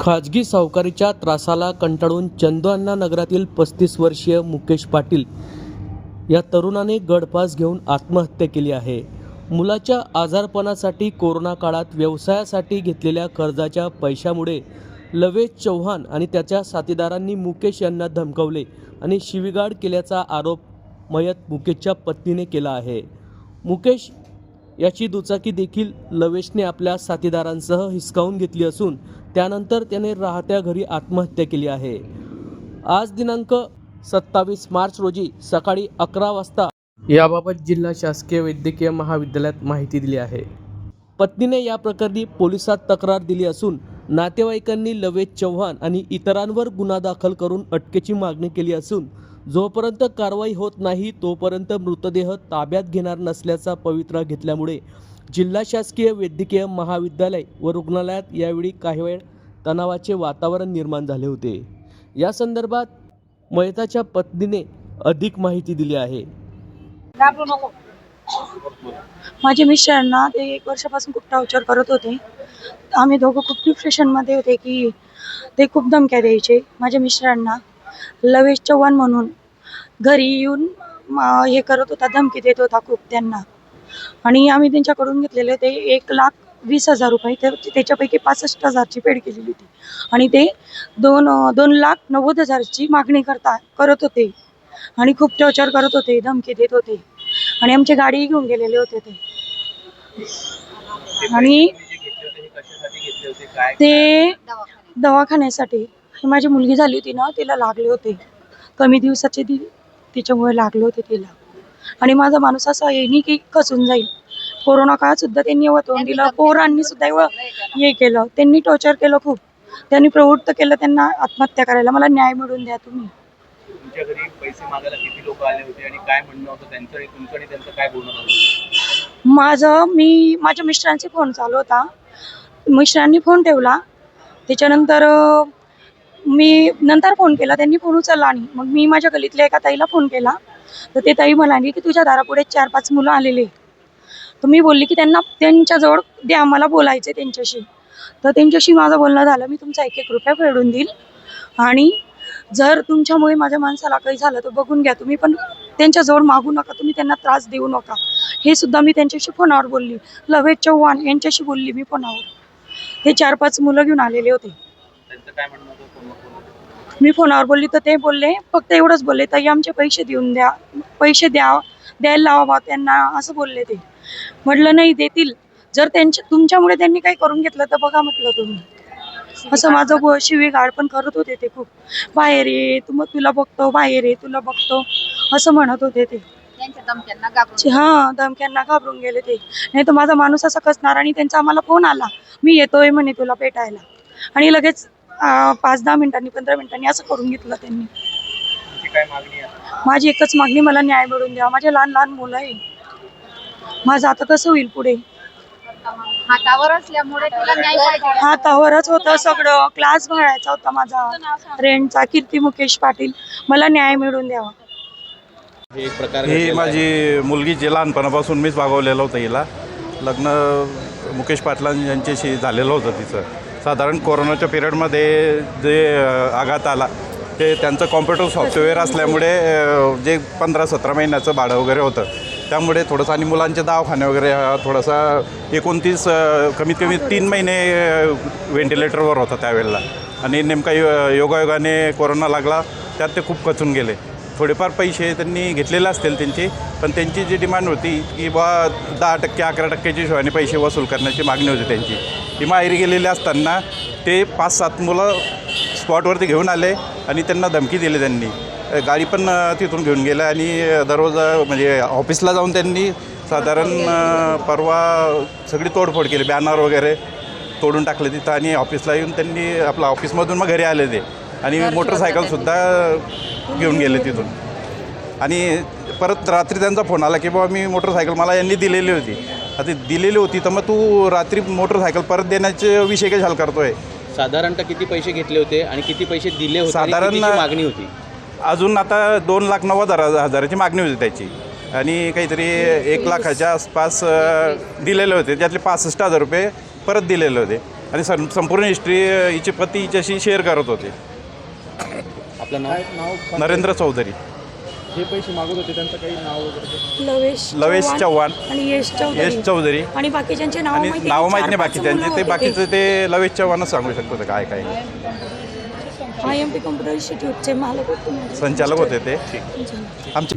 खाजगी सावकारीच्या त्रासाला कंटाळून चंदुअण्णा नगरातील पस्तीस वर्षीय मुकेश पाटील या तरुणाने गडपास घेऊन आत्महत्या केली आहे. मुलाच्या आजारपणासाठी कोरोना काळात व्यवसायासाठी घेतलेल्या कर्जाच्या पैशामुळे लवेश चव्हाण आणि त्याच्या साथीदारांनी मुकेश यांना धमकावले आणि शिवीगाळ केल्याचा आरोप मयत मुकेशच्या पत्नीने केला आहे. मुकेश याची दुचाकी देखील लवेशने आपल्या साथीदारांसह हिसकावून घेतली असून त्यानंतर त्याने राहत्या घरी आत्महत्या केली आहे. आज दिनांक सत्तावीस मार्च रोजी सकाळी अकरा वाजता याबाबत जिल्हा शासकीय वैद्यकीय महाविद्यालयात माहिती दिली आहे. पत्नीने या प्रकरणी पोलिसात तक्रार दिली असून नातेवाईकांनी लवेश चव्हाण आणि इतरांवर गुन्हा दाखल करून अटकेची मागणी केली असून जोपर्यंत कारवाई होत नाही तोपर्यंत मृतदेह ताब्यात घेणार नसल्याचा पवित्रा घेतल्यामुळे जिल्हा शासकीय वैद्यकीय महाविद्यालय व रुग्णालयात यावेळी काही वेळ तणावाचे वातावरण निर्माण झाले होते. या संदर्भात मयताच्या पत्नीने अधिक माहिती दिली आहे. घाबरू नको माझे मिस्टरांना ते एक वर्षापासून खूप टॉर्चर करत होते. आम्ही दोघं खूप डिप्रेशनमध्ये होते की ते खूप धमक्या द्यायचे. माझ्या मिस्टरांना लवेश चव्हाण म्हणून घरी येऊन हे करत होता धमकी देत होता खूप त्यांना. आणि आम्ही त्यांच्याकडून घेतलेले ते एक लाख वीस हजार रुपये त्या त्याच्यापैकी पासष्ट हजारची पेड केलेली होती. आणि ते दोन दोन लाख नव्वद हजारची मागणी करता करत होते. आणि खूप टॉर्चर करत होते धमकी देत होते. आणि आमची गाडी घेऊन गेलेले होते ते. आणि ते दवाखान्यासाठी ही माझी मुलगी झाली होती ना तिला लागले होते. कमी दिवसाचे ती तिच्यामुळे लागले होते तिला. आणि माझा माणूस असा येईनी की खचून जाईल कोरोना काळात सुद्धा त्यांनी वतवून दिलं. पोरांनी सुद्धा एवढं हे केलं. त्यांनी टॉर्चर केलं खूप. त्यांनी प्रवृत्त केलं त्यांना आत्महत्या करायला. मला न्याय मिळवून द्या तुम्ही. तुमच्या घरी पैसे मागायला किती लोक आले होते आणि काय म्हणणं होतं? त्यांचं आणि तुमचं आणि त्यांचं काय बोलणं झालं माझं मी माझ्या मिस्टरांचे फोन चालू होता. मिस्टरांनी फोन ठेवला. त्याच्यानंतर मी नंतर फोन केला त्यांनी फोन उचलला आणि मग मी माझ्या गलीतल्या एका ताईला फोन केला. तर ते ताई म्हणाली की तुझ्या दारापुढे चार पाच मुलं आलेले तर मी बोलली की त्यांना त्यांच्याजवळ द्या मला बोलायचे त्यांच्याशी. तर त्यांच्याशी माझं बोलणं झालं. मी तुमचा एक एक रुपया फेडून देईल. आणि जर तुमच्यामुळे माझ्या माणसाला काही झालं तर बघून घ्या तुम्ही. पण त्यांच्याजवळ मागू नका. तुम्ही त्यांना त्रास देऊ नका. हे सुद्धा मी त्यांच्याशी फोनावर बोलली. लवेश चव्हाण यांच्याशी बोलली मी फोनावर. ते चार पाच मुलं घेऊन आलेले होते. त्यांचं काय म्हणणं होतं? फोनवर? मी फोनावर बोलली तर ते बोलले फक्त एवढंच बोलले ताई आमचे पैसे देऊन द्या पैसे द्या द्यायला लावा बा त्यांना असं बोलले ते. म्हटलं नाही देतील. जर त्यांच्या तुमच्यामुळे त्यांनी काही करून घेतलं तर बघा म्हटलं तुम्ही. असं माझं गो शिवीगाळ पण करत होते ते खूप. बाहेर ये तू मग तुला बघतो बाहेर ये तुला बघतो असं म्हणत होते ते. त्यांच्या धमक्यांना घाबरून हा धमक्यांना घाबरून गेले ते. नाही तर माझा माणूस असा कसणार आणि त्यांचा आम्हाला फोन आला. मी येतोय म्हणे तुला भेटायला आणि लगेच पाच दहा मिनिटांनी पंधरा मिनिटांनी असं करून घेतलं त्यांनी. तुमची काय मागणी आहे माझी एकच मागणी मला न्याय मिळून द्या. माझे लहान लहान मुलं आहे. माझं आता कसं होईल पुढे? हातावर असल्यामुळे तुला न्याय पाहिजे. हातावरच होतं सगळं. क्लास भरायचा होता माझा. रेंटचा कीर्ती मुकेश पाटील. मला न्याय मिळून द्यावा. हे ही. माझी मुलगी जे लहानपणापासून मीच वागवलेलं होतं हिला. लग्न मुकेश पाटलां यांच्याशी झालेलं होतं तिचं. साधारण कोरोनाच्या पिरियडमध्ये जे आघात आला ते त्यांचं कॉम्प्युटर सॉफ्टवेअर असल्यामुळे जे पंधरा सतरा महिन्याचं भाडं वगैरे होतं त्यामुळे थोडंसं आणि मुलांचे दवाखाने वगैरे थोडासा एकोणतीस कमीत कमी तीन महिने व्हेंटिलेटरवर होता त्यावेळेला. आणि नेमका यो योगायोगाने कोरोना लागला त्यात ते खूप कचून गेले. थोडेफार पैसे त्यांनी घेतलेले असतील त्यांची पण त्यांची जी डिमांड होती की बा दहा टक्के अकरा टक्क्याची हिशोबाने पैसे वसूल करण्याची मागणी होती त्यांची. ती माहेरी गेलेली असताना ते पाच सात मुलं स्पॉटवरती घेऊन आले आणि त्यांना धमकी दिली त्यांनी. गाडी पण तिथून घेऊन गेलं आणि दररोज म्हणजे ऑफिसला जाऊन त्यांनी साधारण परवा सगळी तोडफोड केली बॅनर वगैरे तोडून टाकले तिथं आणि ऑफिसला येऊन त्यांनी आपलं ऑफिसमधून मग घरी आले ते. आणि मोटरसायकलसुद्धा घेऊन गेले तिथून. आणि परत रात्री त्यांचा फोन आला की बाबा मी मोटरसायकल मला यांनी दिलेली होती. आता दिलेली होती तर मग तू रात्री मोटरसायकल परत देण्याचे विषय कशाला करतोय? साधारणतः किती पैसे घेतले होते आणि किती पैसे दिले होते आणि साधारण- कितीची मागणी होती? अजून आता दोन लाख नव्वद हजार हजाराची मागणी होती त्याची. आणि काहीतरी एक लाखाच्या आसपास अ, दिलेले होते. त्यातले पासष्ट हजार रुपये परत दिलेले होते. आणि सं संपूर्ण हिस्ट्री हिचे पती हिच्याशी शेअर करत होते. आपलं नाव? नरेंद्र चौधरी. जे पैसे मागत होते त्यांचं काही नाव वगैरे लवेश लवेश चव्हाण आणि यश यश चौधरी. चौधरी. आणि बाकीच्यांचे नाव आणि माहिती नाव माहीत नाही बाकी त्यांचे ते बाकीचं ते लवेश चव्हाणच सांगू शकतो ते काय काय आय एम पी कम्प्युटर इन्स्टिट्यूटचे मालक होते. संचालक होते ते. आमचे